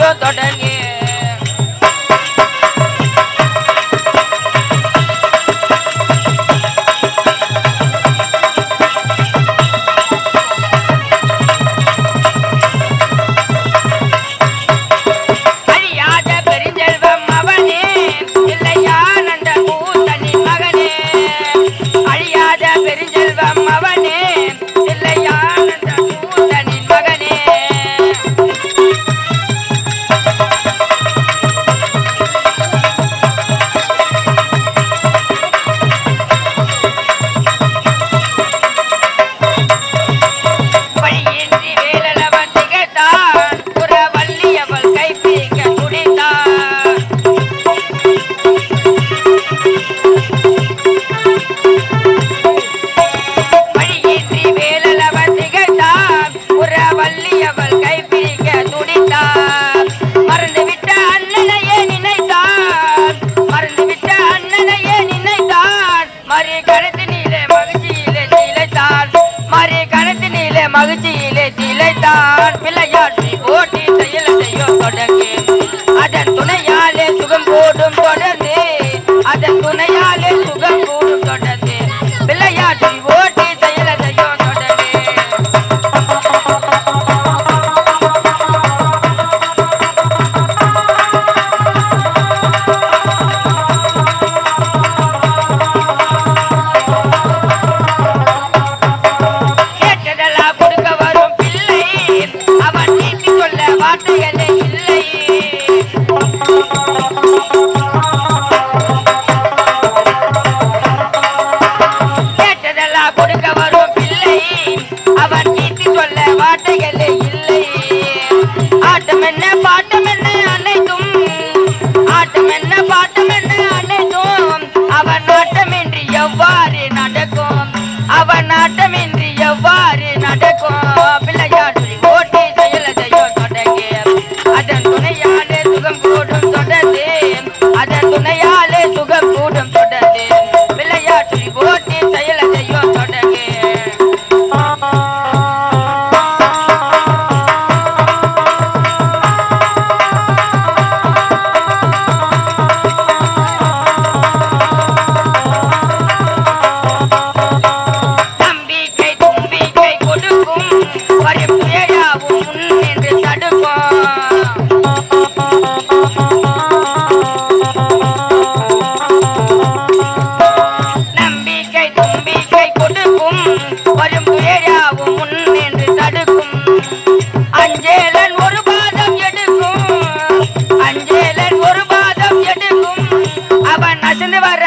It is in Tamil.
கையோ தொடர்ந்து மறு கருத்தினிலே மகிழ்ச்சியிலே திளைத்தான் மறு கருத்தினிலே மகிழ்ச்சியிலே திளைத்தான் பிள்ளையாற்றி போட்டி செயலத்தையோ தொடங்க இருந்து வர்ற